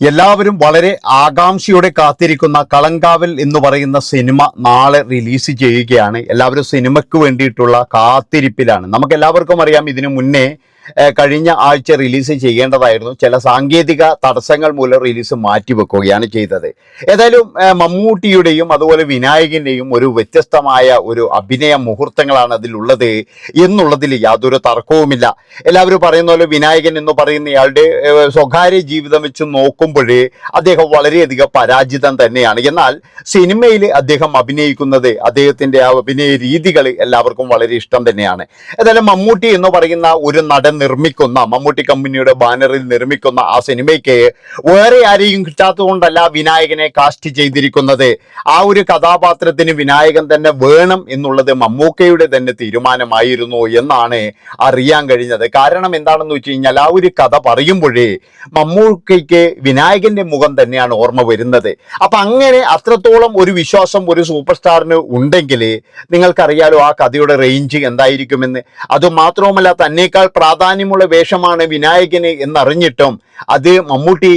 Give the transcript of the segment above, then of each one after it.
എല്ലാവരും വളരെ ആകാംക്ഷയോടെ കാത്തിരിക്കുന്ന കളങ്കാവൽ എന്ന് പറയുന്ന സിനിമ നാളെ റിലീസ് ചെയ്യുകയാണ്. എല്ലാവരും സിനിമയ്ക്ക് വേണ്ടിയിട്ടുള്ള കാത്തിരിപ്പിലാണ്. നമുക്ക് എല്ലാവർക്കും അറിയാം ഇതിനു മുന്നേ കഴിഞ്ഞ ആഴ്ച റിലീസ് ചെയ്യേണ്ടതായിരുന്നു. ചില സാങ്കേതിക തടസ്സങ്ങൾ മൂലം റിലീസ് മാറ്റിവെക്കുകയാണ് ചെയ്തത്. ഏതായാലും മമ്മൂട്ടിയുടെയും അതുപോലെ വിനായകന്റെയും ഒരു വ്യത്യസ്തമായ ഒരു അഭിനയ മുഹൂർത്തങ്ങളാണ് അതിലുള്ളത് എന്നുള്ളതിൽ യാതൊരു തർക്കവുമില്ല. എല്ലാവരും പറയുന്ന പോലെ വിനായകൻ എന്ന് പറയുന്ന ഇയാളുടെ സ്വകാര്യ ജീവിതം വെച്ച് നോക്കുമ്പോൾ അദ്ദേഹം വളരെയധികം പരാജിതം തന്നെയാണ്. എന്നാൽ സിനിമയിൽ അദ്ദേഹം അഭിനയിക്കുന്നത് അദ്ദേഹത്തിന്റെ ആ അഭിനയ രീതികൾ എല്ലാവർക്കും വളരെ ഇഷ്ടം തന്നെയാണ്. ഏതായാലും മമ്മൂട്ടി എന്ന് പറയുന്ന ഒരു നടൻ നിർമ്മിക്കുന്ന മമ്മൂട്ടി കമ്പനിയുടെ ബാനറിൽ നിർമ്മിക്കുന്ന ആ സിനിമയ്ക്ക് വേറെ ആരെയും കിട്ടാത്തതുകൊണ്ടല്ല വിനായകനെ കാസ്റ്റ് ചെയ്തിരിക്കുന്നത്. ആ ഒരു കഥാപാത്രത്തിന് വിനായകൻ തന്നെ വേണം എന്നുള്ളത് മമ്മൂക്കയുടെ തന്നെ തീരുമാനമായിരുന്നു എന്നാണ് അറിയാൻ കഴിഞ്ഞത്. കാരണം എന്താണെന്ന് വെച്ച് കഴിഞ്ഞാൽ ആ ഒരു കഥ പറയുമ്പോഴേ മമ്മൂക്കയ്ക്ക് വിനായകന്റെ മുഖം തന്നെയാണ് ഓർമ്മ വരുന്നത്. അപ്പൊ അങ്ങനെ അത്രത്തോളം ഒരു വിശ്വാസം ഒരു സൂപ്പർ സ്റ്റാറിന് ഉണ്ടെങ്കിൽ നിങ്ങൾക്കറിയാലോ ആ കഥയുടെ റേഞ്ച് എന്തായിരിക്കുമെന്ന്. അതുമാത്രവുമല്ല തന്നേക്കാൾ പ്രാധാന്യമുള്ള വേഷമാണ് വിനായകന് എന്നറിഞ്ഞിട്ടും അത് മമ്മൂട്ടി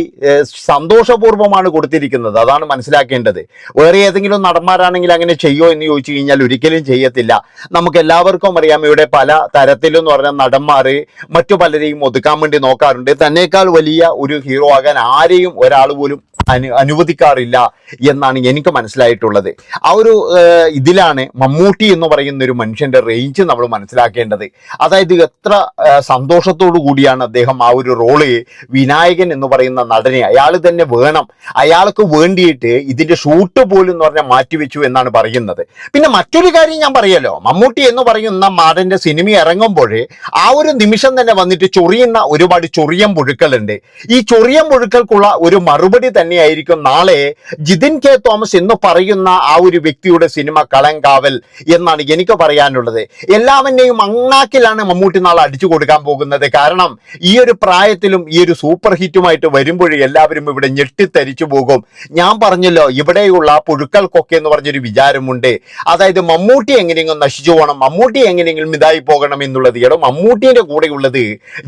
സന്തോഷപൂർവമാണ് കൊടുത്തിരിക്കുന്നത്. അതാണ് മനസ്സിലാക്കേണ്ടത്. വേറെ ഏതെങ്കിലും നടന്മാരാണെങ്കിൽ അങ്ങനെ ചെയ്യോ എന്ന് ചോദിച്ചു കഴിഞ്ഞാൽ ഒരിക്കലും ചെയ്യത്തില്ല. നമുക്ക് എല്ലാവർക്കും അറിയാം ഇവിടെ പല തരത്തിലെന്ന് പറഞ്ഞാൽ നടന്മാർ മറ്റു പലരെയും ഒതുക്കാൻ വേണ്ടി നോക്കാറുണ്ട്. തന്നേക്കാൾ വലിയ ഒരു ഹീറോ ആകാൻ ആരെയും ഒരാൾ പോലും അനു അനുവദിക്കാറില്ല എന്നാണ് എനിക്ക് മനസ്സിലായിട്ടുള്ളത്. ആ ഒരു ഇതിലാണ് മമ്മൂട്ടി എന്ന് പറയുന്ന ഒരു മനുഷ്യന്റെ റേഞ്ച് നമ്മൾ മനസ്സിലാക്കേണ്ടത്. അതായത് എത്ര സന്തോഷത്തോടു കൂടിയാണ് അദ്ദേഹം ആ ഒരു റോൾ വിനായകൻ എന്ന് പറയുന്ന നടനെ അയാൾ തന്നെ വേണം. അയാൾക്ക് വേണ്ടിയിട്ട് ഇതിന്റെ ഷൂട്ട് പോലും എന്ന് പറഞ്ഞാൽ മാറ്റിവെച്ചു എന്നാണ് പറയുന്നത്. പിന്നെ മറ്റൊരു കാര്യം ഞാൻ പറയല്ലോ. മമ്മൂട്ടി എന്ന് പറയുന്ന മാടന്റെ സിനിമ ഇറങ്ങുമ്പോൾ ആ ഒരു നിമിഷം തന്നെ വന്നിട്ട് ചൊറിയുന്ന ഒരുപാട് ചൊറിയം പുഴുക്കളുണ്ട്. ഈ ചൊറിയം പുഴുക്കൾക്കുള്ള ഒരു മറുപടി തന്നെയായിരിക്കും നാളെ ജിതിൻ കെ തോമസ് എന്ന് പറയുന്ന ആ ഒരു വ്യക്തിയുടെ സിനിമ കളങ്കാവൽ എന്നാണ് എനിക്ക് പറയാനുള്ളത്. എല്ലാവരെയും അങ്ങാക്കിലാണ് മമ്മൂട്ടി നാളെ അടിച്ചു കൊടുക്കാൻ പോകുന്നത്. കാരണം ഈ ഒരു പ്രായത്തിലും ഈ ഒരു സൂപ്പർ ഹിറ്റുമായിട്ട് വരുമ്പോഴും എല്ലാവരും ഇവിടെ ഞെട്ടിത്തരിച്ചു പോകും. ഞാൻ പറഞ്ഞല്ലോ ഇവിടെയുള്ള പുഴുക്കൾക്കൊക്കെ എന്ന് പറഞ്ഞൊരു വിചാരമുണ്ട്. അതായത് മമ്മൂട്ടി എങ്ങനെയെങ്കിലും നശിച്ചു പോകണം മമ്മൂട്ടി എങ്ങനെയെങ്കിലും ഇതായി പോകണം എന്നുള്ളത്. എടോ മമ്മൂട്ടിയുടെ കൂടെയുള്ളത്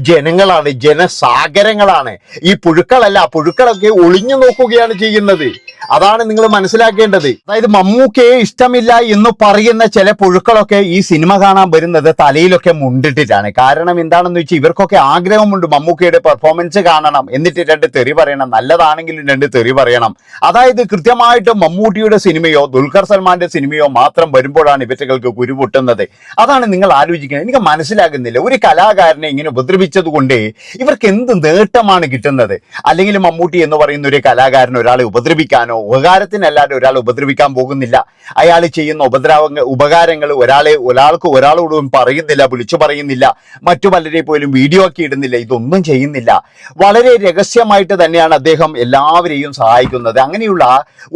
ജനങ്ങളാണ് ജനസാഗരങ്ങളാണ്. ഈ പുഴുക്കളല്ല പുഴുക്കളൊക്കെ ഒളിഞ്ഞു നോക്കുകയാണ് ചെയ്യുന്നത്. അതാണ് നിങ്ങൾ മനസ്സിലാക്കേണ്ടത്. അതായത് മമ്മൂക്കയെ ഇഷ്ടമില്ല എന്ന് പറയുന്ന ചില പുഴുക്കളൊക്കെ ഈ സിനിമ കാണാൻ വരുന്നത് തലയിലൊക്കെ മുണ്ടിട്ടിട്ടാണ്. കാരണം എന്താണെന്ന് വെച്ചാൽ ഇവർക്കൊക്കെ ആഗ്രഹമുണ്ട് മമ്മൂക്കയുടെ പെർഫോമൻസ് കാണണം. എന്നിട്ട് രണ്ട് തെറി പറയണം. നല്ലതാണെങ്കിലും രണ്ട് തെറി പറയണം. അതായത് കൃത്യമായിട്ട് മമ്മൂട്ടിയുടെ സിനിമയോ ദുൽഖർ സൽമാന്റെ സിനിമയോ മാത്രം വരുമ്പോഴാണ് ഇവറ്റകൾക്ക് കുരുപൊട്ടുന്നത്. അതാണ് നിങ്ങൾ ആലോചിക്കുന്നത്. എനിക്ക് മനസ്സിലാകുന്നില്ല. ഒരു കലാകാരനെ ഇങ്ങനെ ഉപദ്രവിച്ചത് കൊണ്ട് ഇവർക്ക് എന്ത് നേട്ടമാണ് കിട്ടുന്നത്? അല്ലെങ്കിൽ മമ്മൂട്ടി എന്ന് പറയുന്ന ഒരു കലാകാരൻ ഒരാളെ ഉപദ്രവിക്കാനോ ഉപകാരത്തിനല്ലാതെ ഒരാളെ ഉപദ്രവിക്കാൻ പോകുന്നില്ല. അയാൾ ചെയ്യുന്ന ഉപദ്രവ ഉപകാരങ്ങൾ ഒരാളെ ഒരാൾക്ക് ഒരാളോടും പറയുന്നില്ല വിളിച്ചു പറയുന്നില്ല. മറ്റു പലരെ പോലും വീഡിയോ ആക്കി ഇടുന്നില്ല. ഇതൊന്നും ചെയ്യുന്നില്ല. വളരെ രഹസ്യമായിട്ട് തന്നെയാണ് അദ്ദേഹം എല്ലാവരെയും സഹായിക്കുന്നത്. അങ്ങനെയുള്ള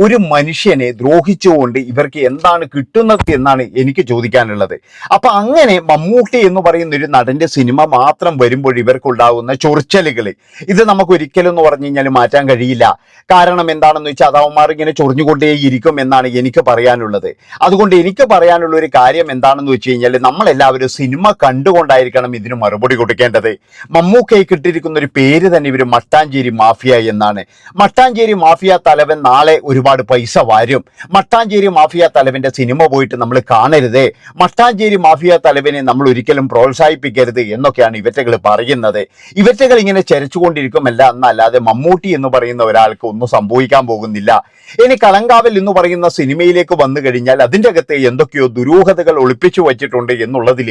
ഒരു മനുഷ്യനെ ദ്രോഹിച്ചുകൊണ്ട് ഇവർക്ക് എന്താണ് കിട്ടുന്നത് എന്നാണ് എനിക്ക് ചോദിക്കാനുള്ളത്. അപ്പൊ അങ്ങനെ മമ്മൂട്ടി എന്ന് പറയുന്ന ഒരു നടന്റെ സിനിമ മാത്രം വരുമ്പോൾ ഇവർക്കുണ്ടാകുന്ന ചൊറിച്ചലുകൾ. ഇത് നമുക്ക് ഒരിക്കലും എന്ന് പറഞ്ഞു കഴിഞ്ഞാൽ മാറ്റാൻ കഴിയില്ല. കാരണം എന്താണെന്ന് വെച്ചാൽ അതവന്മാർ ഇങ്ങനെ ചൊറിഞ്ഞുകൊണ്ടേയിരിക്കും എന്നാണ് എനിക്ക് പറയാനുള്ളത്. അതുകൊണ്ട് എനിക്ക് പറയാനുള്ള ഒരു കാര്യം എന്താണെന്ന് വെച്ച് കഴിഞ്ഞാൽ നമ്മളെല്ലാവരും സിനിമ കണ്ടുകൊണ്ടായിരിക്കണം ഇതിന് മറുപടി കൊടുക്കേണ്ടത് മമ്മൂക്കയ്ക്ക് കിട്ടിയിരിക്കുന്ന ഒരു പേര് തന്നെ ഇവർ മട്ടാഞ്ചേരി മാഫിയ എന്നാണ്. മട്ടാഞ്ചേരി മാഫിയ തലവൻ നാളെ ഒരുപാട് പൈസ വാരും. മട്ടാഞ്ചേരി മാഫിയ തലവന്റെ സിനിമ പോയിട്ട് നമ്മൾ കാണരുത്. മട്ടാഞ്ചേരി മാഫിയ തലവനെ നമ്മൾ ഒരിക്കലും പ്രോത്സാഹിപ്പിക്കരുത് എന്നൊക്കെയാണ് ഇവറ്റകൾ പറയുന്നത്. ഇവറ്റകൾ ഇങ്ങനെ ചരച്ചുകൊണ്ടിരിക്കുമല്ല എന്നല്ലാതെ മമ്മൂട്ടി എന്ന് പറയുന്ന ഒരാൾക്ക് ഒന്നും സംഭവിക്കാൻ പോകുന്നില്ല. ഇനി കളങ്കാവൽ എന്ന് പറയുന്ന സിനിമയിലേക്ക് വന്നു കഴിഞ്ഞാൽ അതിന്റെ അകത്ത് എന്തൊക്കെയോ ദുരൂഹതകൾ ഒളിപ്പിച്ചു വച്ചിട്ടുണ്ട് എന്നുള്ളതിൽ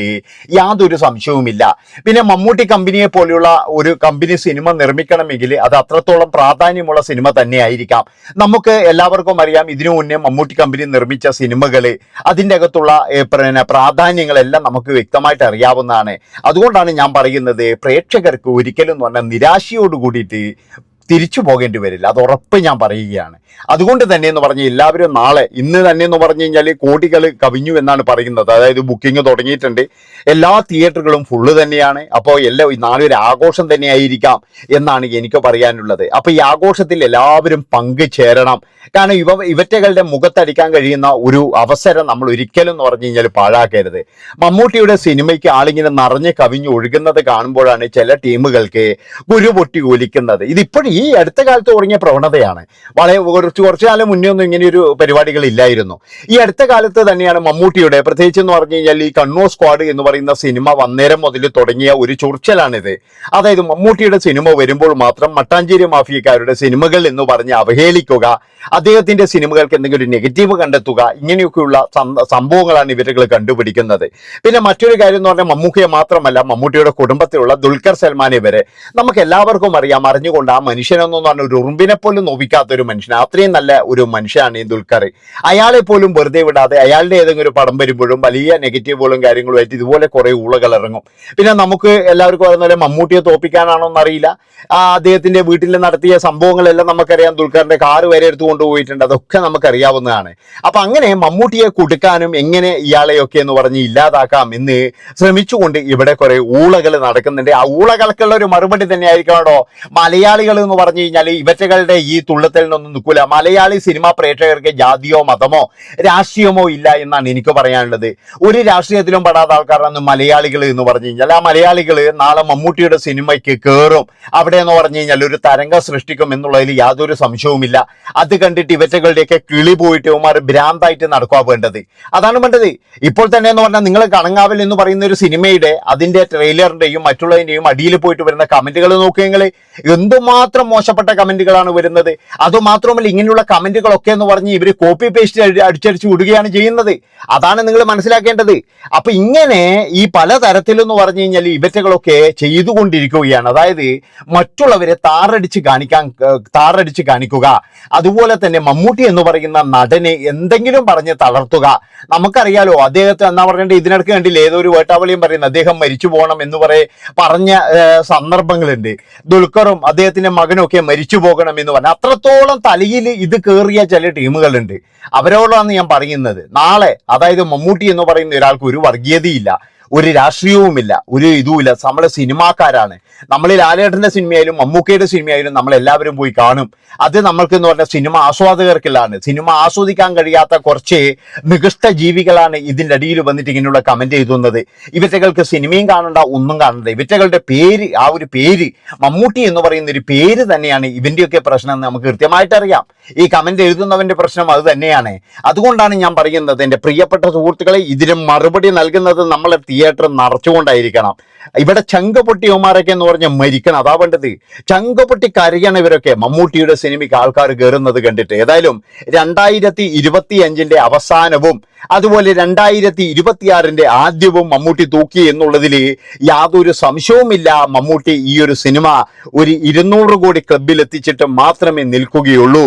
യാതൊരു സംശയവുമില്ല. പിന്നെ മമ്മൂട്ടി കമ്പനിയെ പോലെയുള്ള ഒരു കമ്പനി സിനിമ നിർമ്മിക്കണമെങ്കിൽ അത് അത്രത്തോളം പ്രാധാന്യമുള്ള സിനിമ തന്നെയായിരിക്കാം. നമുക്ക് എല്ലാവർക്കും അറിയാം ഇതിനു മുന്നേ മമ്മൂട്ടി കമ്പനി നിർമ്മിച്ച സിനിമകൾ അതിന്റെ അകത്തുള്ള പിന്നെ പ്രാധാന്യങ്ങളെല്ലാം നമുക്ക് വ്യക്തമായിട്ട് അറിയാവുന്നതാണ്. അതുകൊണ്ടാണ് ഞാൻ പറയുന്നത് പ്രേക്ഷകർക്ക് ഒരിക്കലും എന്ന് പറഞ്ഞാൽ നിരാശയോട് കൂടിയിട്ട് തിരിച്ചു പോകേണ്ടി വരില്ല. അത് ഉറപ്പ് ഞാൻ പറയുകയാണ്. അതുകൊണ്ട് തന്നെ എന്ന് പറഞ്ഞ് എല്ലാവരും നാളെ ഇന്ന് തന്നെ എന്ന് പറഞ്ഞു കഴിഞ്ഞാൽ കോടികൾ കവിഞ്ഞു എന്നാണ് പറയുന്നത്. അതായത് ബുക്കിംഗ് തുടങ്ങിയിട്ടുണ്ട്. എല്ലാ തിയേറ്ററുകളും ഫുള്ള് തന്നെയാണ്. അപ്പോൾ എല്ലാ നാളെ ഒരു ആഘോഷം തന്നെയായിരിക്കാം എന്നാണ് എനിക്ക് പറയാനുള്ളത്. അപ്പോൾ ഈ ആഘോഷത്തിൽ എല്ലാവരും പങ്കു ചേരണം. കാരണം ഇവ ഇവറ്റകളുടെ മുഖത്തടിക്കാൻ കഴിയുന്ന ഒരു അവസരം നമ്മൾ ഒരിക്കലും എന്ന് പറഞ്ഞു കഴിഞ്ഞാൽ പാഴാക്കരുത്. മമ്മൂട്ടിയുടെ സിനിമയ്ക്ക് ആളിങ്ങനെ നിറഞ്ഞ് കവിഞ്ഞു ഒഴുകുന്നത് കാണുമ്പോഴാണ് ചില ടീമുകൾക്ക് ഗുരു പൊട്ടി ഒലിക്കുന്നത്. ഇതിപ്പോഴും ഈ അടുത്ത കാലത്ത് തുടങ്ങിയ പ്രവണതയാണ്. വളരെ കുറച്ച് കുറച്ചു കാലം മുന്നേ ഒന്നും ഇങ്ങനെയൊരു പരിപാടികൾ ഇല്ലായിരുന്നു. ഈ അടുത്ത കാലത്ത് തന്നെയാണ് മമ്മൂട്ടിയുടെ പ്രത്യേകിച്ച് എന്ന് പറഞ്ഞു കഴിഞ്ഞാൽ ഈ കണ്ണൂർ സ്ക്വാഡ് എന്ന് പറയുന്ന സിനിമ വന്നേരം മുതൽ തുടങ്ങിയ ഒരു ചൊറിച്ചലാണിത്. അതായത് മമ്മൂട്ടിയുടെ സിനിമ വരുമ്പോൾ മാത്രം മട്ടാഞ്ചേരി മാഫിയക്കാരുടെ സിനിമകൾ എന്ന് പറഞ്ഞ് അവഹേളിക്കുക അദ്ദേഹത്തിന്റെ സിനിമകൾക്ക് എന്തെങ്കിലും നെഗറ്റീവ് കണ്ടെത്തുക ഇങ്ങനെയൊക്കെയുള്ള സംഭവങ്ങളാണ് ഇവരുകൾ കണ്ടുപിടിക്കുന്നത്. പിന്നെ മറ്റൊരു കാര്യം എന്ന് പറഞ്ഞാൽ മമ്മൂക്കയെ മാത്രമല്ല മമ്മൂട്ടിയുടെ കുടുംബത്തിലുള്ള ദുൽഖർ സൽമാനെ വരെ നമുക്ക് എല്ലാവർക്കും അറിയാം അറിഞ്ഞുകൊണ്ട് ആ മനുഷ്യനെന്ന് പറഞ്ഞ ഒരു ഉറുമ്പിനെ പോലും നോവിക്കാത്ത ഒരു മനുഷ്യൻ അത്രയും നല്ല ഒരു മനുഷ്യനാണ് ഈ ദുൽഖർ അയാളെ പോലും വെറുതെ വിടാതെ അയാളുടെ ഏതെങ്കിലും ഒരു പടം വരുമ്പോഴും വലിയ നെഗറ്റീവുകളും കാര്യങ്ങളുമായിട്ട് ഇതുപോലെ കുറെ ഊളകൾ ഇറങ്ങും. പിന്നെ നമുക്ക് എല്ലാവർക്കും പറയുന്ന പോലെ മമ്മൂട്ടിയെ തോപ്പിക്കാനാണോ എന്നറിയില്ല. അദ്ദേഹത്തിന്റെ വീട്ടിൽ നടത്തിയ സംഭവങ്ങളെല്ലാം നമുക്കറിയാം. ദുൽഖറിന്റെ കാറ് വരെ എടുത്തു കൊണ്ടുപോയിട്ടുണ്ട്. അതൊക്കെ നമുക്കറിയാവുന്നതാണ്. അപ്പൊ അങ്ങനെ മമ്മൂട്ടിയെ കൊടുക്കാനും എങ്ങനെ ഇയാളെയൊക്കെ എന്ന് പറഞ്ഞ് ഇല്ലാതാക്കാം എന്ന് ശ്രമിച്ചുകൊണ്ട് ഇവിടെ കുറെ ഊളകൾ നടക്കുന്നുണ്ട്. ആ ഊളകൾക്കുള്ള ഒരു മറുപടി തന്നെ ആയിരിക്കണോ മലയാളികൾ എന്ന് പറഞ്ഞു കഴിഞ്ഞാൽ ഇവറ്റകളുടെ ഈ തുള്ളത്തിൽ നിന്നൊന്നും നിൽക്കൂല. മലയാളി സിനിമാ പ്രേക്ഷകർക്ക് ജാതിയോ മതമോ രാഷ്ട്രീയമോ ഇല്ല എന്നാണ് എനിക്ക് പറയാനുള്ളത്. ഒരു രാഷ്ട്രീയത്തിലും പെടാത്ത ആൾക്കാരാണ് മലയാളികൾ എന്ന് പറഞ്ഞു കഴിഞ്ഞാൽ. ആ മലയാളികൾ നാളെ മമ്മൂട്ടിയുടെ സിനിമയ്ക്ക് കയറും അവിടെ എന്ന് പറഞ്ഞു കഴിഞ്ഞാൽ ഒരു തരംഗം സൃഷ്ടിക്കും എന്നുള്ളതിൽ യാതൊരു സംശയവുമില്ല. അത് കണ്ടിട്ട് ഇവറ്റകളുടെയൊക്കെ കിളി പോയിട്ട് ഉമാർ ഭ്രാന്തായിട്ട് നടക്കുക വേണ്ടത്. അതാണ് വേണ്ടത്. ഇപ്പോൾ തന്നെ എന്ന് പറഞ്ഞാൽ നിങ്ങൾ കണങ്ങാവൽ എന്ന് പറയുന്ന ഒരു സിനിമയുടെ അതിന്റെ ട്രെയിലറിന്റെയും മറ്റുള്ളതിന്റെയും അടിയിൽ പോയിട്ട് വരുന്ന കമന്റുകൾ നോക്കിയെങ്കിൽ എന്തുമാത്രം മോശപ്പെട്ട കമന്റുകളാണ് വരുന്നത്. അതുമാത്രമല്ല ഇങ്ങനെയുള്ള കമന്റുകളൊക്കെ എന്ന് പറഞ്ഞ് ഇവർ കോപ്പി പേസ്റ്റ് അടിച്ചടിച്ച് വിടുകയാണ് ചെയ്യുന്നത്. അതാണ് നിങ്ങൾ മനസ്സിലാക്കേണ്ടത്. അപ്പൊ ഇങ്ങനെ ഈ പലതരത്തിലെന്ന് പറഞ്ഞു കഴിഞ്ഞാൽ ഇവറ്റകളൊക്കെ ചെയ്തുകൊണ്ടിരിക്കുകയാണ്. അതായത് മറ്റുള്ളവരെ താറടിച്ച് കാണിക്കാൻ താറടിച്ച് കാണിക്കുക. അതുപോലെ തന്നെ മമ്മൂട്ടി എന്ന് പറയുന്ന നടനെ എന്തെങ്കിലും പറഞ്ഞ് തളർത്തുക. നമുക്കറിയാലോ അദ്ദേഹത്തെ എന്നാ പറഞ്ഞിട്ട് ഇതിനിടയ്ക്ക് കണ്ടില്ല ഏതോ ഒരു വേട്ടാവളിയും പറയുന്നത് അദ്ദേഹം മരിച്ചു പോകണം എന്ന് പറയ പറഞ്ഞ സന്ദർഭങ്ങളുണ്ട്. ദുൽഖറും അദ്ദേഹത്തിന്റെ മകനും ഒക്കെ മരിച്ചു പോകണം എന്ന് പറഞ്ഞ അത്രത്തോളം തലയിൽ ഇത് കയറിയ ചില ടീമുകളുണ്ട്. അവരോടാണ് ഞാൻ പറയുന്നത്. നാളെ അതായത് മമ്മൂട്ടി എന്ന് പറയുന്ന ഒരാൾക്ക് ഒരു വർഗീയതയില്ല. ഒരു രാഷ്ട്രീയവുമില്ല ഒരു ഇതുമില്ല. നമ്മളെ സിനിമാക്കാരാണ്. നമ്മൾ ലാലേട്ടന്റെ സിനിമയായാലും മമ്മൂക്കയുടെ സിനിമയായാലും നമ്മൾ എല്ലാവരും പോയി കാണും. അത് നമ്മൾക്ക് എന്ന് പറഞ്ഞാൽ സിനിമ ആസ്വാദകർക്കുള്ളതാണ് സിനിമ ആസ്വദിക്കാൻ കഴിയാത്ത കുറച്ച് നികൃഷ്ട ജീവികളാണ് ഇതിന്റെ അടിയിൽ വന്നിട്ട് ഇങ്ങനെയുള്ള കമന്റ് എഴുതുന്നത്. ഇവറ്റകൾക്ക് സിനിമയും കാണണ്ട ഒന്നും കാണണ്ട. ഇവറ്റകളുടെ പേര് ആ ഒരു പേര് മമ്മൂട്ടി എന്ന് പറയുന്ന ഒരു പേര് തന്നെയാണ് ഇവന്റെയൊക്കെ പ്രശ്നം എന്ന് നമുക്ക് കൃത്യമായിട്ട് അറിയാം. ഈ കമന്റ് എഴുതുന്നവന്റെ പ്രശ്നം അത് തന്നെയാണ്. അതുകൊണ്ടാണ് ഞാൻ പറയുന്നത് എന്റെ പ്രിയപ്പെട്ട സുഹൃത്തുക്കളെ ഇതിന് മറുപടി നൽകുന്നത് നമ്മളെ തിയേറ്റർ നിറച്ചുകൊണ്ടായിരിക്കണം. ഇവിടെ ചങ്ക ഒമാരൊക്കെ എന്ന് പറഞ്ഞാൽ മരിക്കണം. അതാ വേണ്ടത്. ചങ്കപൊട്ടി കരയണ ഇവരൊക്കെ മമ്മൂട്ടിയുടെ സിനിമയ്ക്ക് ആൾക്കാർ കയറുന്നത് കണ്ടിട്ട്. ഏതായാലും രണ്ടായിരത്തി ഇരുപത്തി അഞ്ചിന്റെ അവസാനവും അതുപോലെ രണ്ടായിരത്തി ഇരുപത്തിയാറിന്റെ ആദ്യവും മമ്മൂട്ടി തൂക്കി എന്നുള്ളതിൽ യാതൊരു സംശയവുമില്ല. മമ്മൂട്ടി ഈ ഒരു സിനിമ ഒരു ഇരുന്നൂറ് കോടി ക്ലബിൽ എത്തിച്ചിട്ട് മാത്രമേ നിൽക്കുകയുള്ളൂ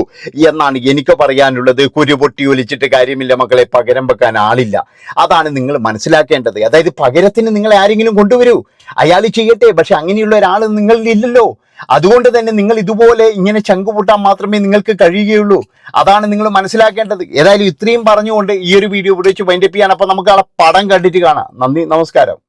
എന്നാണ് എനിക്ക് പറയാനുള്ളത്. കുരുപൊട്ടി ഒലിച്ചിട്ട് കാര്യമില്ല മക്കളെ. പകരം വെക്കാൻ ആളില്ല. അതാണ് നിങ്ങൾ മനസ്സിലാക്കേണ്ടത്. അതായത് പകരത്തിന് നിങ്ങൾ ആരെങ്കിലും കൊണ്ടുവരൂ. അയാൾ ചെയ്യട്ടെ പക്ഷെ അങ്ങനെയുള്ള ഒരാൾ നിങ്ങളിൽ ഇല്ലല്ലോ. അതുകൊണ്ട് തന്നെ നിങ്ങൾ ഇതുപോലെ ഇങ്ങനെ ചങ്കുപൂട്ടാൻ മാത്രമേ നിങ്ങൾക്ക് കഴിയുകയുള്ളൂ. അതാണ് നിങ്ങൾ മനസ്സിലാക്കേണ്ടത്. ഏതായാലും ഇത്രയും പറഞ്ഞുകൊണ്ട് ഈ ഒരു വീഡിയോ ഇവിടെ വെച്ച് വൈൻഡപ്പ് ചെയ്യാൻ. അപ്പൊ നമുക്ക് ആ പടം കണ്ടിട്ട് കാണാം. നന്ദി നമസ്കാരം.